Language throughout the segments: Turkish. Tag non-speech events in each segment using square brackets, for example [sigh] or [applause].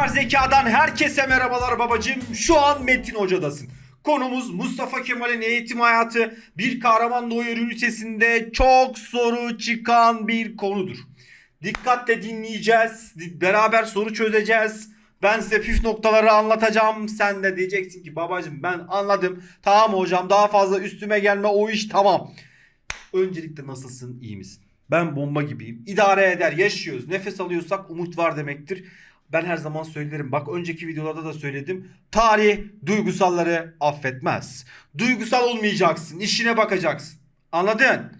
Yapar Zeka'dan herkese merhabalar babacım. Şu an Metin Hoca'dasın. Konumuz Mustafa Kemal'in eğitim hayatı bir kahraman doğuyor ünitesinde çok soru çıkan bir konudur. Dikkatle dinleyeceğiz. di- Beraber soru çözeceğiz. Ben size püf noktaları anlatacağım. Sen de diyeceksin ki babacım ben anladım. Tamam hocam daha fazla üstüme gelme o iş tamam. Öncelikle nasılsın iyi misin? Ben bomba gibiyim. İdare eder yaşıyoruz. Nefes alıyorsak umut var demektir. Ben her zaman söylerim. Bak önceki videolarda da söyledim. Tarih duygusalları affetmez. Duygusal olmayacaksın. işine bakacaksın. Anladın?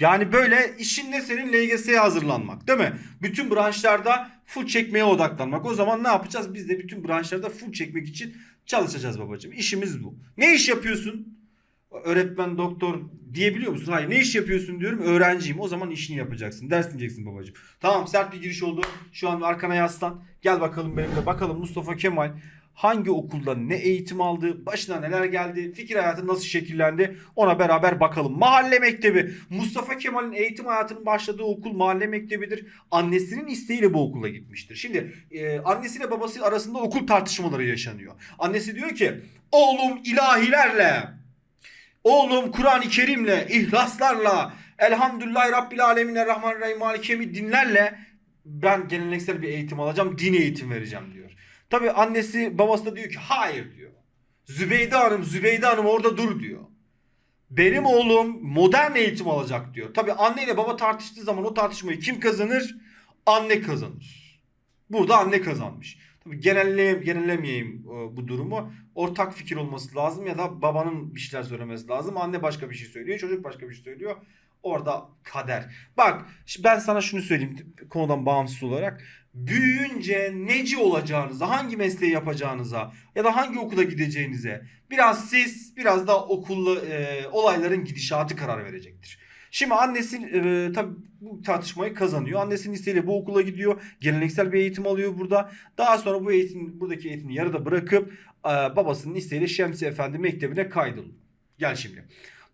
Yani böyle işin ne senin LGS'ye hazırlanmak değil mi? Bütün branşlarda full çekmeye odaklanmak. O zaman ne yapacağız? Biz de bütün branşlarda full çekmek için çalışacağız babacığım. İşimiz bu. Ne iş yapıyorsun? Öğretmen, doktor diyebiliyor musun? Hayır. Ne iş yapıyorsun diyorum. Öğrenciyim. O zaman işini yapacaksın. Ders dinleyeceksin babacığım. Tamam sert bir giriş oldu. Şu an arkana yaslan. Gel bakalım benimle. Bakalım Mustafa Kemal hangi okulda ne eğitim aldı, başına neler geldi, fikir hayatı nasıl şekillendi ona beraber bakalım. Mahalle Mektebi. Mustafa Kemal'in eğitim hayatının başladığı okul mahalle mektebidir. Annesinin isteğiyle bu okula gitmiştir. Şimdi e, annesiyle babası arasında okul tartışmaları yaşanıyor. Annesi diyor ki oğlum ilahilerle Oğlum Kur'an-ı Kerim'le, ihlaslarla, elhamdülillahi Rabbil Alemin, Rahmanirrahim, Malikemi dinlerle ben geleneksel bir eğitim alacağım, din eğitim vereceğim diyor. Tabi annesi babası da diyor ki hayır diyor. Zübeyde Hanım, Zübeyde Hanım orada dur diyor. Benim oğlum modern eğitim alacak diyor. Tabi anne ile baba tartıştığı zaman o tartışmayı kim kazanır? Anne kazanır. Burada anne kazanmış. Tabii genelle, genellemeyeyim e, bu durumu. Ortak fikir olması lazım ya da babanın bir şeyler söylemesi lazım. Anne başka bir şey söylüyor, çocuk başka bir şey söylüyor. Orada kader. Bak ben sana şunu söyleyeyim konudan bağımsız olarak. Büyüyünce neci olacağınıza, hangi mesleği yapacağınıza ya da hangi okula gideceğinize biraz siz biraz da okulla e, olayların gidişatı karar verecektir. Şimdi annesi e, tabii bu tartışmayı kazanıyor. Annesinin isteğiyle bu okula gidiyor. Geleneksel bir eğitim alıyor burada. Daha sonra bu eğitim buradaki eğitimi yarıda bırakıp e, babasının isteğiyle Şemsi Efendi Mektebi'ne kaydoluyor. Gel şimdi.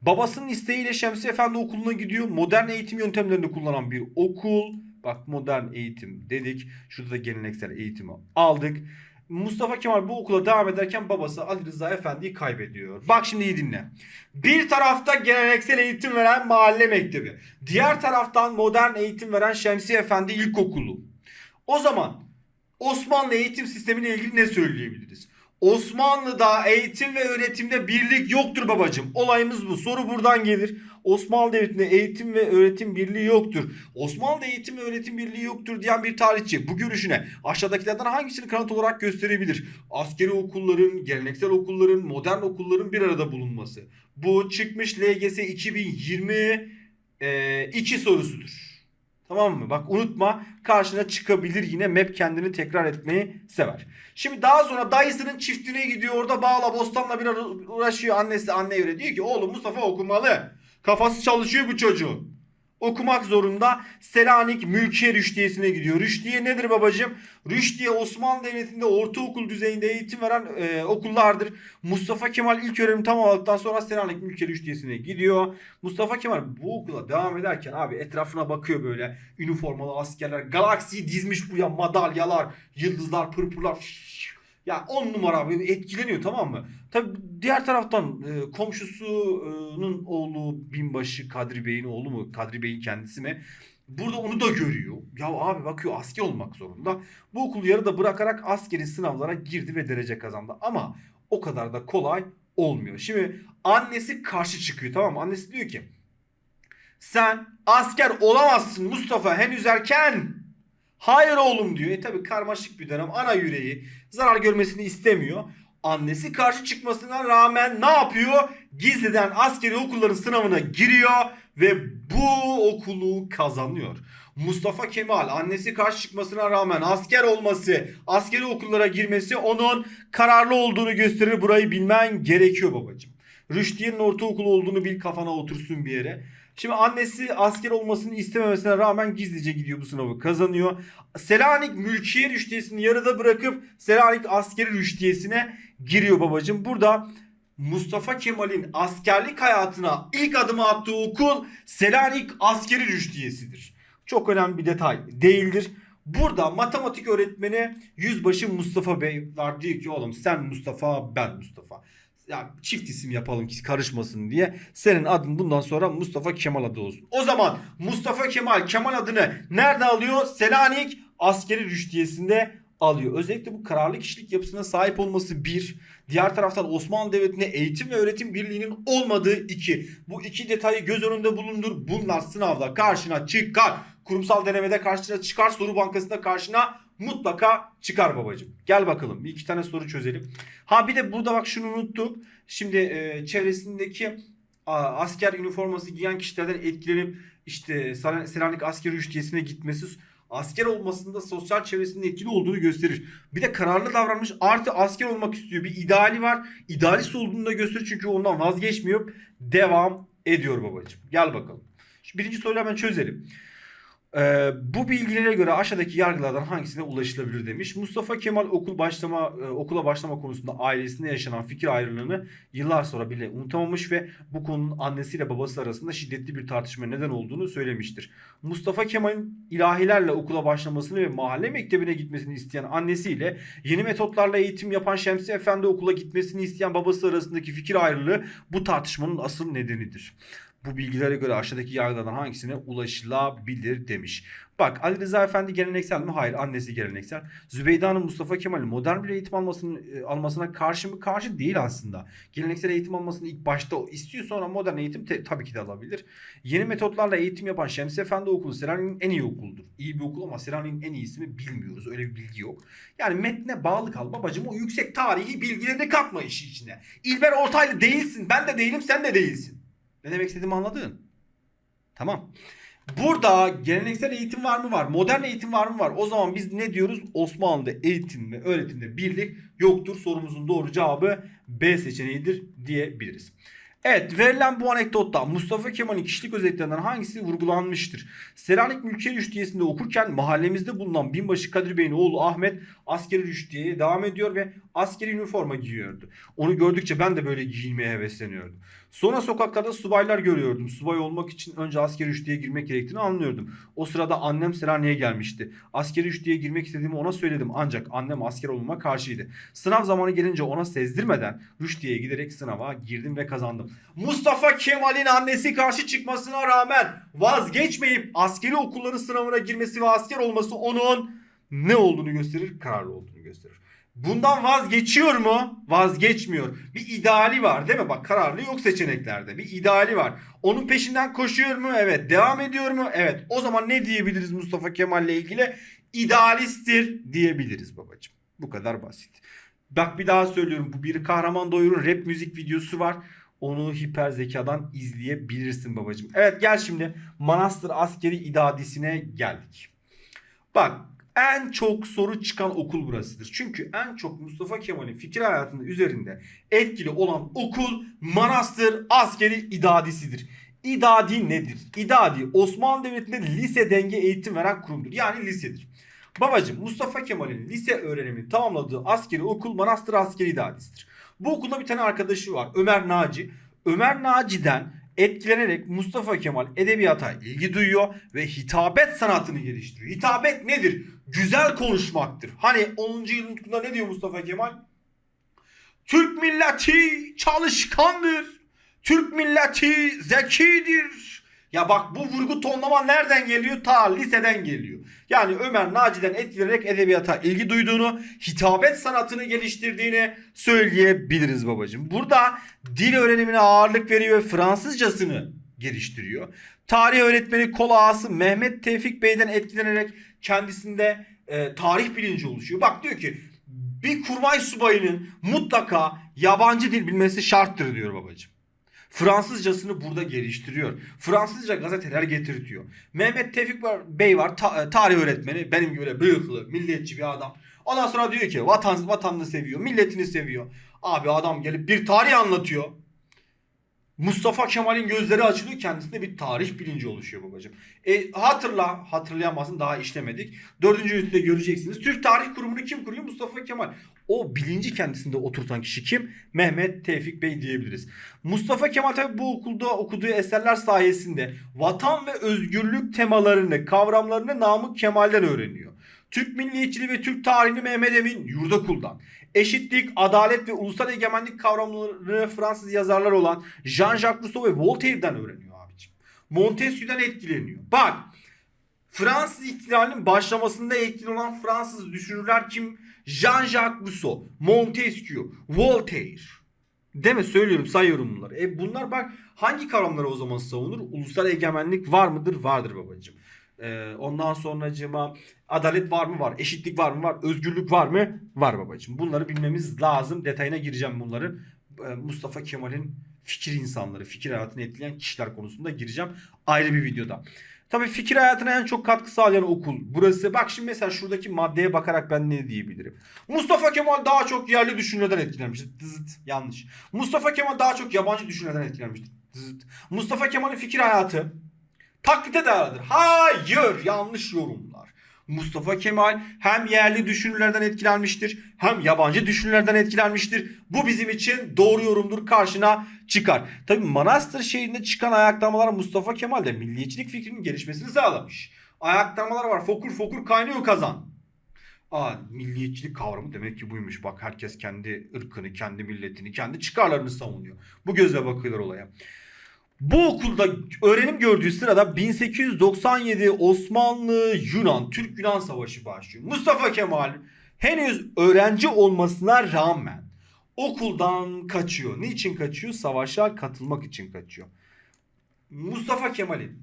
Babasının isteğiyle Şemsi Efendi Okulu'na gidiyor. Modern eğitim yöntemlerini kullanan bir okul. Bak modern eğitim dedik. Şurada da geleneksel eğitimi aldık. Mustafa Kemal bu okula devam ederken babası Ali Rıza Efendi'yi kaybediyor. Bak şimdi iyi dinle. Bir tarafta geleneksel eğitim veren mahalle mektebi. Diğer taraftan modern eğitim veren Şemsi Efendi İlkokulu. O zaman Osmanlı eğitim sistemiyle ilgili ne söyleyebiliriz? Osmanlı'da eğitim ve öğretimde birlik yoktur babacım. Olayımız bu. Soru buradan gelir. Osmanlı Devleti'nde eğitim ve öğretim birliği yoktur. Osmanlı'da eğitim ve öğretim birliği yoktur diyen bir tarihçi bu görüşüne aşağıdakilerden hangisini kanıt olarak gösterebilir? Askeri okulların, geleneksel okulların, modern okulların bir arada bulunması. Bu çıkmış LGS 2020 e, iki sorusudur. Tamam mı? Bak unutma karşına çıkabilir yine map kendini tekrar etmeyi sever. Şimdi daha sonra dayısının çiftliğine gidiyor orada bağla bostanla bir ara uğraşıyor annesi anne öyle diyor ki oğlum Mustafa okumalı. Kafası çalışıyor bu çocuğun. Okumak zorunda. Selanik Mülkiye Rüştiyesi'ne gidiyor. Rüştiye nedir babacığım? Rüştiye Osmanlı Devleti'nde ortaokul düzeyinde eğitim veren e, okullardır. Mustafa Kemal ilk öğrenim tamamladıktan sonra Selanik Mülkiye Rüştiyesi'ne gidiyor. Mustafa Kemal bu okula devam ederken abi etrafına bakıyor böyle üniformalı askerler. Galaksiyi dizmiş bu ya madalyalar, yıldızlar, pırpırlar. Ya on numara böyle etkileniyor tamam mı? Tabi diğer taraftan e, komşusunun oğlu binbaşı Kadri Bey'in oğlu mu? Kadri Bey'in kendisi mi? Burada onu da görüyor. Ya abi bakıyor asker olmak zorunda. Bu okulu yarıda bırakarak askeri sınavlara girdi ve derece kazandı. Ama o kadar da kolay olmuyor. Şimdi annesi karşı çıkıyor tamam mı? Annesi diyor ki sen asker olamazsın Mustafa henüz erken. Hayır oğlum diyor. E tabi karmaşık bir dönem ana yüreği zarar görmesini istemiyor. Annesi karşı çıkmasına rağmen ne yapıyor? Gizliden askeri okulların sınavına giriyor ve bu okulu kazanıyor. Mustafa Kemal annesi karşı çıkmasına rağmen asker olması, askeri okullara girmesi onun kararlı olduğunu gösterir. Burayı bilmen gerekiyor babacığım. Rüşdiye'nin ortaokulu olduğunu bil kafana otursun bir yere. Şimdi annesi asker olmasını istememesine rağmen gizlice gidiyor bu sınavı kazanıyor. Selanik mülkiye rüştiyesini yarıda bırakıp Selanik askeri rüştiyesine giriyor babacığım. Burada Mustafa Kemal'in askerlik hayatına ilk adımı attığı okul Selanik askeri rüştiyesidir. Çok önemli bir detay değildir. Burada matematik öğretmeni Yüzbaşı Mustafa Bey var diyor ki oğlum sen Mustafa ben Mustafa. Ya çift isim yapalım ki karışmasın diye. Senin adın bundan sonra Mustafa Kemal adı olsun. O zaman Mustafa Kemal Kemal adını nerede alıyor? Selanik askeri rüştiyesinde alıyor. Özellikle bu kararlı kişilik yapısına sahip olması bir. Diğer taraftan Osmanlı Devleti'nde eğitim ve öğretim birliğinin olmadığı iki. Bu iki detayı göz önünde bulundur. Bunlar sınavda karşına çıkar. Kurumsal denemede karşına çıkar. Soru bankasında karşına mutlaka çıkar babacığım. Gel bakalım bir iki tane soru çözelim. Ha bir de burada bak şunu unuttuk. Şimdi e, çevresindeki a, asker üniforması giyen kişilerden etkilenip işte Sel- Selanik askeri rüştiyesine gitmesi asker olmasında sosyal çevresinin etkili olduğunu gösterir. Bir de kararlı davranmış artı asker olmak istiyor. Bir ideali var. İdealist olduğunu da gösterir çünkü ondan vazgeçmiyor. Devam ediyor babacığım. Gel bakalım. Şu birinci soruyu hemen çözelim. Ee, bu bilgilere göre aşağıdaki yargılardan hangisine ulaşılabilir demiş. Mustafa Kemal okul başlama e, okula başlama konusunda ailesinde yaşanan fikir ayrılığını yıllar sonra bile unutamamış ve bu konunun annesiyle babası arasında şiddetli bir tartışma neden olduğunu söylemiştir. Mustafa Kemal'in ilahilerle okula başlamasını ve mahalle mektebine gitmesini isteyen annesiyle yeni metotlarla eğitim yapan Şemsi Efendi okula gitmesini isteyen babası arasındaki fikir ayrılığı bu tartışmanın asıl nedenidir. Bu bilgilere göre aşağıdaki yargılardan hangisine ulaşılabilir demiş. Bak Ali Rıza Efendi geleneksel mi? Hayır annesi geleneksel. Zübeyde Hanım Mustafa Kemal'in modern bir eğitim almasını, e, almasına karşı mı? Karşı değil aslında. Geleneksel eğitim almasını ilk başta istiyor sonra modern eğitim te- tabii ki de alabilir. Yeni metotlarla eğitim yapan Şemsi Efendi Okulu Selanik'in en iyi okuludur. İyi bir okul ama Selanik'in en iyisi mi bilmiyoruz. Öyle bir bilgi yok. Yani metne bağlı kal babacığım o yüksek tarihi bilgileri katma işin içine. İlber Ortaylı değilsin. Ben de değilim sen de değilsin. Ne demek istediğimi anladın? Tamam. Burada geleneksel eğitim var mı var? Modern eğitim var mı var? O zaman biz ne diyoruz? Osmanlı'da eğitim ve öğretimde birlik yoktur. Sorumuzun doğru cevabı B seçeneğidir diyebiliriz. Evet verilen bu anekdotta Mustafa Kemal'in kişilik özelliklerinden hangisi vurgulanmıştır? Selanik Mülkiye Rüştiyesi'nde okurken mahallemizde bulunan binbaşı Kadir Bey'in oğlu Ahmet askeri rüştiyeye devam ediyor ve askeri üniforma giyiyordu. Onu gördükçe ben de böyle giyinmeye hevesleniyordum. Sonra sokaklarda subaylar görüyordum. Subay olmak için önce askeri rüştiye girmek gerektiğini anlıyordum. O sırada annem Selanik'e gelmişti. Askeri rüştiye girmek istediğimi ona söyledim ancak annem asker olmama karşıydı. Sınav zamanı gelince ona sezdirmeden rüştiyeye giderek sınava girdim ve kazandım. Mustafa Kemal'in annesi karşı çıkmasına rağmen vazgeçmeyip askeri okulların sınavına girmesi ve asker olması onun ne olduğunu gösterir? Kararlı olduğunu gösterir. Bundan vazgeçiyor mu? Vazgeçmiyor. Bir ideali var değil mi? Bak kararlı yok seçeneklerde. Bir ideali var. Onun peşinden koşuyor mu? Evet. Devam ediyor mu? Evet. O zaman ne diyebiliriz Mustafa Kemal ile ilgili? İdealisttir diyebiliriz babacığım. Bu kadar basit. Bak bir daha söylüyorum. Bu bir kahraman doyurun rap müzik videosu var. Onu hiper zekadan izleyebilirsin babacığım. Evet gel şimdi Manastır Askeri İdadisi'ne geldik. Bak en çok soru çıkan okul burasıdır. Çünkü en çok Mustafa Kemal'in fikir hayatının üzerinde etkili olan okul Manastır Askeri İdadisi'dir. İdadi nedir? İdadi Osmanlı Devleti'nde lise denge eğitim veren kurumdur. Yani lisedir. Babacım Mustafa Kemal'in lise öğrenimini tamamladığı askeri okul Manastır Askeri İdadisi'dir. Bu okulda bir tane arkadaşı var Ömer Naci. Ömer Naci'den etkilenerek Mustafa Kemal edebiyata ilgi duyuyor ve hitabet sanatını geliştiriyor. Hitabet nedir? Güzel konuşmaktır. Hani 10. yılında ne diyor Mustafa Kemal? Türk milleti çalışkandır. Türk milleti zekidir. Ya bak bu vurgu tonlama nereden geliyor? Ta liseden geliyor. Yani Ömer Naci'den etkilenerek edebiyata ilgi duyduğunu, hitabet sanatını geliştirdiğini söyleyebiliriz babacığım. Burada dil öğrenimine ağırlık veriyor ve Fransızcasını geliştiriyor. Tarih öğretmeni kol ağası Mehmet Tevfik Bey'den etkilenerek kendisinde e, tarih bilinci oluşuyor. Bak diyor ki bir kurmay subayının mutlaka yabancı dil bilmesi şarttır diyor babacığım. Fransızcasını burada geliştiriyor. Fransızca gazeteler getirtiyor. Mehmet Tevfik Bey var ta- tarih öğretmeni. Benim gibi böyle bıyıklı, milliyetçi bir adam. Ondan sonra diyor ki vatan, vatanını seviyor, milletini seviyor. Abi adam gelip bir tarih anlatıyor. Mustafa Kemal'in gözleri açılıyor kendisinde bir tarih bilinci oluşuyor babacığım. E, hatırla hatırlayamazsın daha işlemedik. Dördüncü ünitede göreceksiniz. Türk Tarih Kurumu'nu kim kuruyor? Mustafa Kemal. O bilinci kendisinde oturtan kişi kim? Mehmet Tevfik Bey diyebiliriz. Mustafa Kemal tabi bu okulda okuduğu eserler sayesinde vatan ve özgürlük temalarını, kavramlarını Namık Kemal'den öğreniyor. Türk milliyetçiliği ve Türk tarihini Mehmet Emin Yurdakul'dan. Eşitlik, adalet ve ulusal egemenlik kavramlarını Fransız yazarlar olan Jean-Jacques Rousseau ve Voltaire'den öğreniyor abiciğim. Montesquieu'den etkileniyor. Bak Fransız ihtilalinin başlamasında etkili olan Fransız düşünürler kim? Jean-Jacques Rousseau, Montesquieu, Voltaire. Mi? Söylüyorum sayıyorum bunları. E bunlar bak hangi kavramları o zaman savunur? Ulusal egemenlik var mıdır? Vardır babacığım. Ee, ondan sonracığıma adalet var mı? Var. Eşitlik var mı? Var. Özgürlük var mı? Var babacığım. Bunları bilmemiz lazım. Detayına gireceğim bunları. Ee, Mustafa Kemal'in fikir insanları, fikir hayatını etkileyen kişiler konusunda gireceğim. Ayrı bir videoda. Tabii fikir hayatına en çok katkı sağlayan okul. Burası bak şimdi mesela şuradaki maddeye bakarak ben ne diyebilirim? Mustafa Kemal daha çok yerli düşünürlerden etkilenmiştir. Zıt, yanlış. Mustafa Kemal daha çok yabancı düşünürlerden etkilenmiştir. Zıt. Mustafa Kemal'in fikir hayatı taklite değerlidir. Hayır yanlış yorumlar. Mustafa Kemal hem yerli düşünürlerden etkilenmiştir hem yabancı düşünürlerden etkilenmiştir. Bu bizim için doğru yorumdur karşına çıkar. Tabi Manastır şehrinde çıkan ayaklamalar Mustafa Kemal de milliyetçilik fikrinin gelişmesini sağlamış. Ayaklamalar var fokur fokur kaynıyor kazan. Aa, milliyetçilik kavramı demek ki buymuş. Bak herkes kendi ırkını, kendi milletini, kendi çıkarlarını savunuyor. Bu gözle bakıyorlar olaya. Bu okulda öğrenim gördüğü sırada 1897 Osmanlı Yunan Türk Yunan Savaşı başlıyor. Mustafa Kemal henüz öğrenci olmasına rağmen okuldan kaçıyor. Niçin kaçıyor? Savaşa katılmak için kaçıyor. Mustafa Kemal'in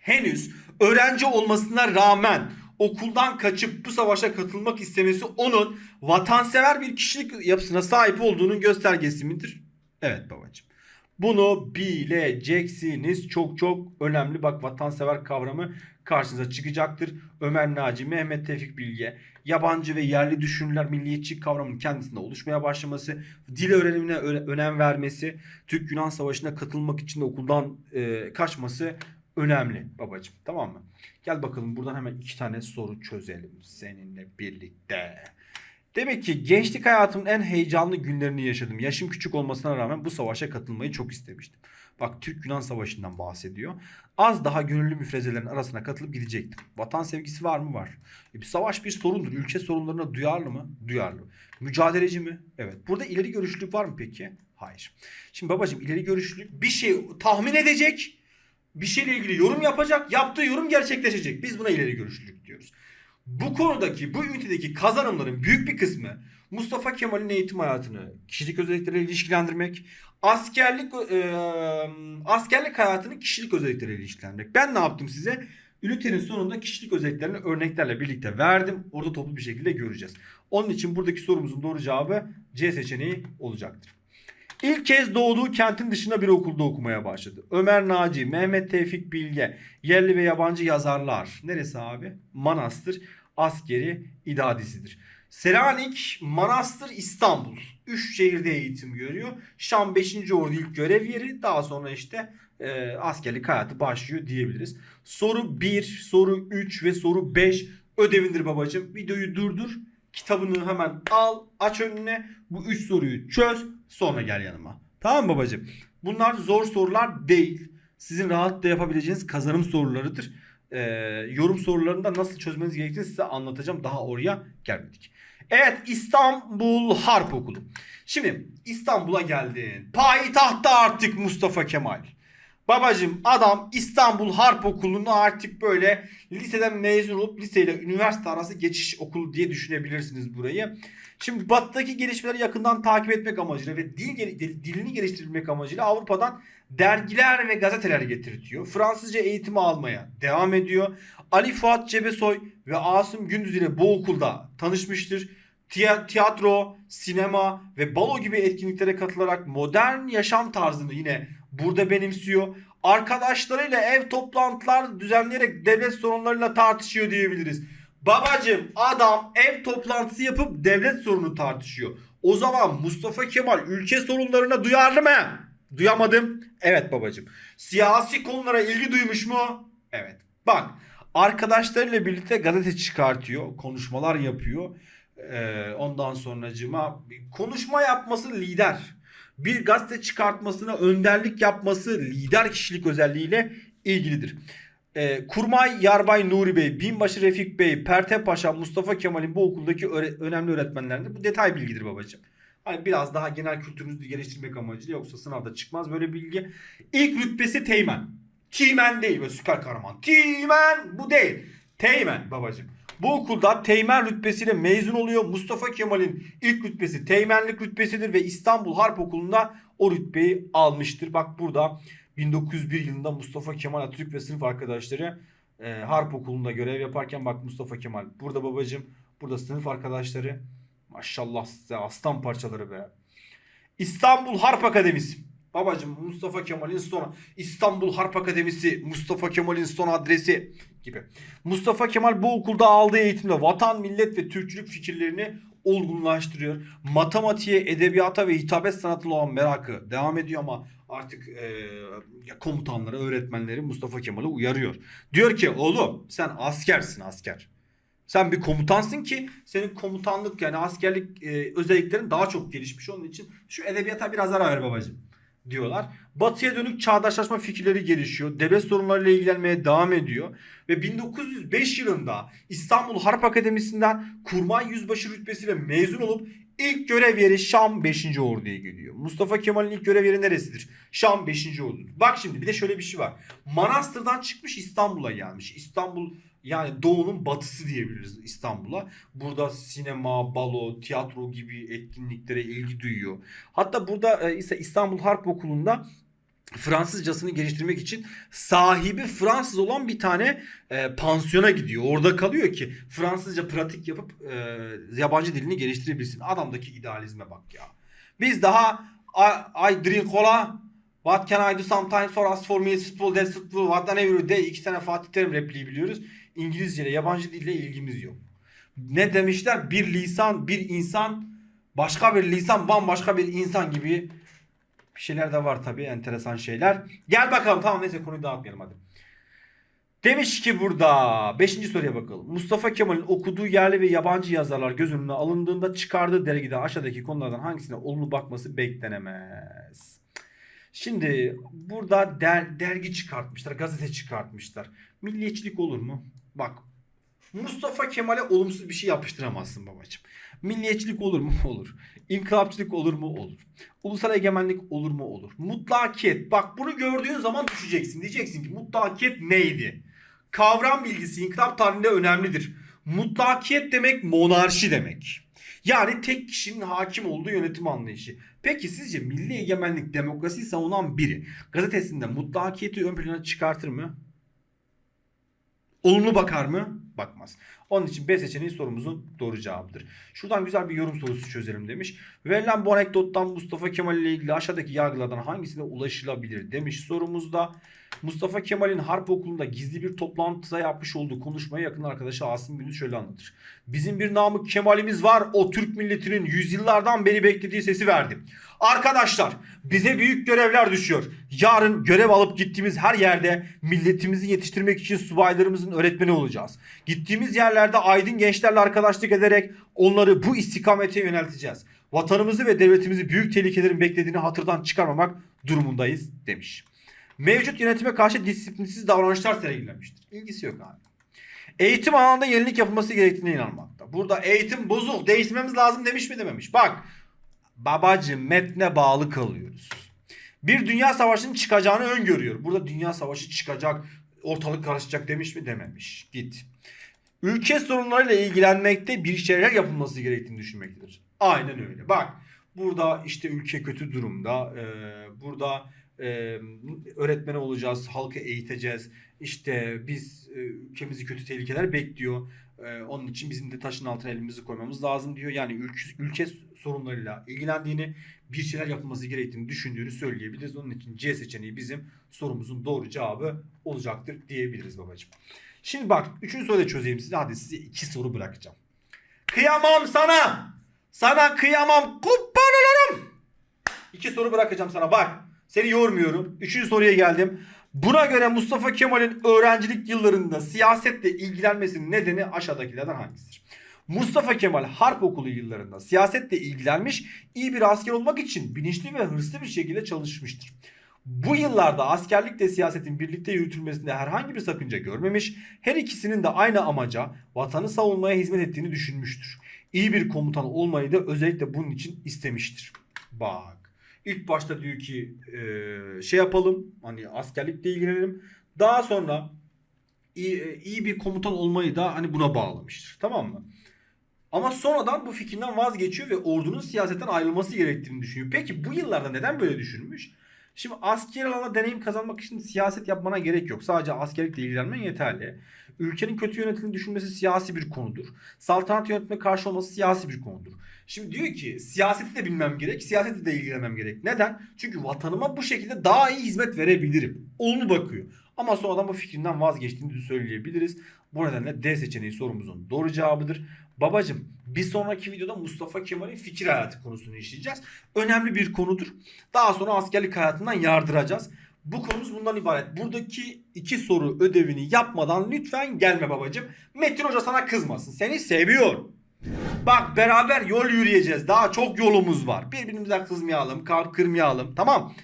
henüz öğrenci olmasına rağmen okuldan kaçıp bu savaşa katılmak istemesi onun vatansever bir kişilik yapısına sahip olduğunun göstergesi midir? Evet babacığım. Bunu bileceksiniz. Çok çok önemli. Bak vatansever kavramı karşınıza çıkacaktır. Ömer Naci, Mehmet Tevfik Bilge, yabancı ve yerli düşünürler milliyetçi kavramının kendisinde oluşmaya başlaması, dil öğrenimine öne- önem vermesi, Türk-Yunan Savaşı'na katılmak için de okuldan e, kaçması önemli babacığım. Tamam mı? Gel bakalım buradan hemen iki tane soru çözelim seninle birlikte. Demek ki gençlik hayatımın en heyecanlı günlerini yaşadım. Yaşım küçük olmasına rağmen bu savaşa katılmayı çok istemiştim. Bak Türk-Yunan Savaşı'ndan bahsediyor. Az daha gönüllü müfrezelerin arasına katılıp gidecektim. Vatan sevgisi var mı? Var. E, bir savaş bir sorundur. Ülke sorunlarına duyarlı mı? Duyarlı. Mücadeleci mi? Evet. Burada ileri görüşlülük var mı peki? Hayır. Şimdi babacığım ileri görüşlülük bir şey tahmin edecek. Bir şeyle ilgili yorum yapacak. Yaptığı yorum gerçekleşecek. Biz buna ileri görüşlülük diyoruz. Bu konudaki, bu ünitedeki kazanımların büyük bir kısmı Mustafa Kemal'in eğitim hayatını kişilik özellikleriyle ilişkilendirmek, askerlik e, askerlik hayatını kişilik özellikleriyle ilişkilendirmek. Ben ne yaptım size? Ünitenin sonunda kişilik özelliklerini örneklerle birlikte verdim. Orada toplu bir şekilde göreceğiz. Onun için buradaki sorumuzun doğru cevabı C seçeneği olacaktır. İlk kez doğduğu kentin dışında bir okulda okumaya başladı. Ömer Naci, Mehmet Tevfik Bilge, yerli ve yabancı yazarlar. Neresi abi? Manastır askeri idadisidir. Selanik, Manastır, İstanbul. Üç şehirde eğitim görüyor. Şam 5. Ordu ilk görev yeri. Daha sonra işte e, askerlik hayatı başlıyor diyebiliriz. Soru 1, soru 3 ve soru 5 ödevindir babacığım. Videoyu durdur. Kitabını hemen al, aç önüne. Bu 3 soruyu çöz. Sonra gel yanıma. Tamam mı babacığım? Bunlar zor sorular değil. Sizin rahatla yapabileceğiniz kazanım sorularıdır. Ee, yorum sorularında nasıl çözmeniz gerektiğini size anlatacağım. Daha oraya gelmedik. Evet İstanbul Harp Okulu. Şimdi İstanbul'a geldin. Payitahtta artık Mustafa Kemal. Babacım adam İstanbul Harp Okulu'nu artık böyle liseden mezun olup liseyle üniversite arası geçiş okulu diye düşünebilirsiniz burayı. Şimdi batıdaki gelişmeleri yakından takip etmek amacıyla ve dil, dil- dilini geliştirmek amacıyla Avrupa'dan dergiler ve gazeteler getirtiyor. Fransızca eğitimi almaya devam ediyor. Ali Fuat Cebesoy ve Asım Gündüz ile bu okulda tanışmıştır. Tiya- Tiyatro, sinema ve balo gibi etkinliklere katılarak modern yaşam tarzını yine burada benimsiyor. Arkadaşlarıyla ev toplantılar düzenleyerek devlet sorunlarıyla tartışıyor diyebiliriz. Babacım adam ev toplantısı yapıp devlet sorunu tartışıyor. O zaman Mustafa Kemal ülke sorunlarına duyarlı mı? Duyamadım. Evet babacım. Siyasi konulara ilgi duymuş mu? Evet. Bak arkadaşlarıyla birlikte gazete çıkartıyor. Konuşmalar yapıyor. Ee, ondan sonracıma konuşma yapması lider. Bir gazete çıkartmasına önderlik yapması lider kişilik özelliğiyle ilgilidir. e, Kurmay Yarbay Nuri Bey, Binbaşı Refik Bey, Pertev Paşa, Mustafa Kemal'in bu okuldaki öğre- önemli öğretmenleridir. Bu detay bilgidir babacığım. Hani biraz daha genel kültürünüzü geliştirmek amacıyla yoksa sınavda çıkmaz böyle bilgi. İlk rütbesi Teğmen. Teğmen değil böyle süper kahraman. Teğmen bu değil. Teğmen babacığım. Bu okulda teğmen rütbesiyle mezun oluyor. Mustafa Kemal'in ilk rütbesi teğmenlik rütbesidir ve İstanbul Harp Okulu'nda o rütbeyi almıştır. Bak burada 1901 yılında Mustafa Kemal Atatürk ve sınıf arkadaşları e, Harp Okulu'nda görev yaparken bak Mustafa Kemal burada babacığım burada sınıf arkadaşları maşallah size aslan parçaları be. İstanbul Harp Akademisi. Babacığım Mustafa Kemal'in son İstanbul Harp Akademisi, Mustafa Kemal'in son adresi gibi. Mustafa Kemal bu okulda aldığı eğitimle vatan, millet ve Türkçülük fikirlerini olgunlaştırıyor. Matematiğe, edebiyata ve hitabet sanatına olan merakı devam ediyor ama artık e, komutanları, öğretmenleri Mustafa Kemal'i uyarıyor. Diyor ki oğlum sen askersin asker. Sen bir komutansın ki senin komutanlık yani askerlik e, özelliklerin daha çok gelişmiş. Onun için şu edebiyata biraz ara ver babacığım diyorlar. Batıya dönük çağdaşlaşma fikirleri gelişiyor. Devlet sorunlarıyla ilgilenmeye devam ediyor. Ve 1905 yılında İstanbul Harp Akademisi'nden kurmay yüzbaşı rütbesiyle mezun olup ilk görev yeri Şam 5. Ordu'ya geliyor. Mustafa Kemal'in ilk görev yeri neresidir? Şam 5. Ordu. Bak şimdi bir de şöyle bir şey var. Manastır'dan çıkmış İstanbul'a gelmiş. İstanbul yani doğunun batısı diyebiliriz İstanbul'a. Burada sinema, balo, tiyatro gibi etkinliklere ilgi duyuyor. Hatta burada e, ise İstanbul Harp Okulu'nda Fransızcasını geliştirmek için sahibi Fransız olan bir tane e, pansiyona gidiyor. Orada kalıyor ki Fransızca pratik yapıp e, yabancı dilini geliştirebilsin. Adamdaki idealizme bak ya. Biz daha I, I drink cola What can I do sometimes for us for me football that's what can every day iki tane Fatih Terim repliği biliyoruz. İngilizce ile yabancı dille ilgimiz yok. Ne demişler? Bir lisan, bir insan, başka bir lisan, bambaşka bir insan gibi bir şeyler de var tabii enteresan şeyler. Gel bakalım tamam neyse konuyu dağıtmayalım hadi. Demiş ki burada 5. soruya bakalım. Mustafa Kemal'in okuduğu yerli ve yabancı yazarlar göz önüne alındığında çıkardığı dergide aşağıdaki konulardan hangisine olumlu bakması beklenemez. Şimdi burada der, dergi çıkartmışlar, gazete çıkartmışlar. Milliyetçilik olur mu? Bak Mustafa Kemal'e olumsuz bir şey yapıştıramazsın babacığım. Milliyetçilik olur mu? [laughs] Olur. İnkılapçılık olur mu? Olur. Ulusal egemenlik olur mu? Olur. Mutlakiyet. Bak bunu gördüğün zaman düşeceksin. Diyeceksin ki mutlakiyet neydi? Kavram bilgisi inkılap tarihinde önemlidir. Mutlakiyet demek monarşi demek. Yani tek kişinin hakim olduğu yönetim anlayışı. Peki sizce milli egemenlik demokrasiyi savunan biri gazetesinde mutlakiyeti ön plana çıkartır mı? Olumlu bakar mı? Bakmaz. Onun için B seçeneği sorumuzun doğru cevabıdır. Şuradan güzel bir yorum sorusu çözelim demiş. Verilen bu anekdottan Mustafa Kemal ile ilgili aşağıdaki yargılardan hangisine ulaşılabilir demiş sorumuzda. Mustafa Kemal'in harp okulunda gizli bir toplantıda yapmış olduğu konuşmayı yakın arkadaşı Asım Gündüz şöyle anlatır. Bizim bir Namık Kemal'imiz var. O Türk milletinin yüzyıllardan beri beklediği sesi verdi. Arkadaşlar bize büyük görevler düşüyor. Yarın görev alıp gittiğimiz her yerde milletimizi yetiştirmek için subaylarımızın öğretmeni olacağız. Gittiğimiz yerlerde aydın gençlerle arkadaşlık ederek onları bu istikamete yönelteceğiz. Vatanımızı ve devletimizi büyük tehlikelerin beklediğini hatırdan çıkarmamak durumundayız demiş. Mevcut yönetime karşı disiplinsiz davranışlar sergilenmiştir. İlgisi yok abi. Eğitim alanında yenilik yapılması gerektiğine inanmakta. Burada eğitim bozuk değiştirmemiz lazım demiş mi dememiş. Bak babacım metne bağlı kalıyoruz. Bir dünya savaşının çıkacağını öngörüyor. Burada dünya savaşı çıkacak, ortalık karışacak demiş mi dememiş. Git. Ülke sorunlarıyla ilgilenmekte bir şeyler yapılması gerektiğini düşünmektedir. Aynen öyle. Bak burada işte ülke kötü durumda. Ee, burada e, öğretmen olacağız, halkı eğiteceğiz. İşte biz ülkemizi kötü tehlikeler bekliyor. E, onun için bizim de taşın altına elimizi koymamız lazım diyor. Yani ülke, ülke sorunlarıyla ilgilendiğini, bir şeyler yapılması gerektiğini düşündüğünü söyleyebiliriz. Onun için C seçeneği bizim sorumuzun doğru cevabı olacaktır diyebiliriz babacığım. Şimdi bak üçüncü soruyu çözeyim size. Hadi size iki soru bırakacağım. Kıyamam sana. Sana kıyamam. Kurban olurum. İki soru bırakacağım sana bak. Seni yormuyorum. Üçüncü soruya geldim. Buna göre Mustafa Kemal'in öğrencilik yıllarında siyasetle ilgilenmesinin nedeni aşağıdakilerden hangisidir? Mustafa Kemal harp okulu yıllarında siyasetle ilgilenmiş, iyi bir asker olmak için bilinçli ve hırslı bir şekilde çalışmıştır. Bu yıllarda askerlikle siyasetin birlikte yürütülmesinde herhangi bir sakınca görmemiş, her ikisinin de aynı amaca, vatanı savunmaya hizmet ettiğini düşünmüştür. İyi bir komutan olmayı da özellikle bunun için istemiştir. Bak. İlk başta diyor ki eee, şey yapalım hani askerlikle ilgilenelim. Daha sonra iyi, iyi bir komutan olmayı da hani buna bağlamıştır. Tamam mı? Ama sonradan bu fikrinden vazgeçiyor ve ordunun siyasetten ayrılması gerektiğini düşünüyor. Peki bu yıllarda neden böyle düşünmüş? Şimdi asker alana deneyim kazanmak için siyaset yapmana gerek yok. Sadece askerlikle ilgilenmen yeterli. Ülkenin kötü yönetildiğini düşünmesi siyasi bir konudur. Saltanat yönetime karşı olması siyasi bir konudur. Şimdi diyor ki siyaseti de bilmem gerek, siyaseti de ilgilenmem gerek. Neden? Çünkü vatanıma bu şekilde daha iyi hizmet verebilirim. Olumlu bakıyor. Ama sonradan bu fikrinden vazgeçtiğini söyleyebiliriz. Bu nedenle D seçeneği sorumuzun doğru cevabıdır. Babacım bir sonraki videoda Mustafa Kemal'in fikir hayatı konusunu işleyeceğiz. Önemli bir konudur. Daha sonra askerlik hayatından yardıracağız. Bu konumuz bundan ibaret. Buradaki iki soru ödevini yapmadan lütfen gelme babacım. Metin Hoca sana kızmasın. Seni seviyor. Bak beraber yol yürüyeceğiz. Daha çok yolumuz var. Birbirimize kızmayalım, kalp kırmayalım. Tamam.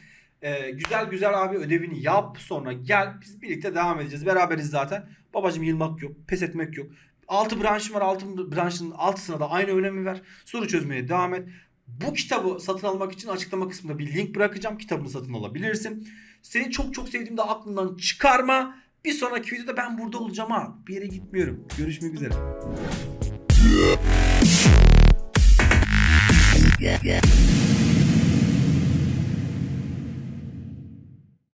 Ee, güzel güzel abi ödevini yap sonra gel biz birlikte devam edeceğiz. Beraberiz zaten. Babacım yılmak yok, pes etmek yok. 6 branşım var. 6 branşın altısına da aynı önemi ver. Soru çözmeye devam et. Bu kitabı satın almak için açıklama kısmında bir link bırakacağım. Kitabını satın alabilirsin. Seni çok çok sevdiğimde aklından çıkarma. Bir sonraki videoda ben burada olacağım ha. Bir yere gitmiyorum. Görüşmek üzere. Yeah.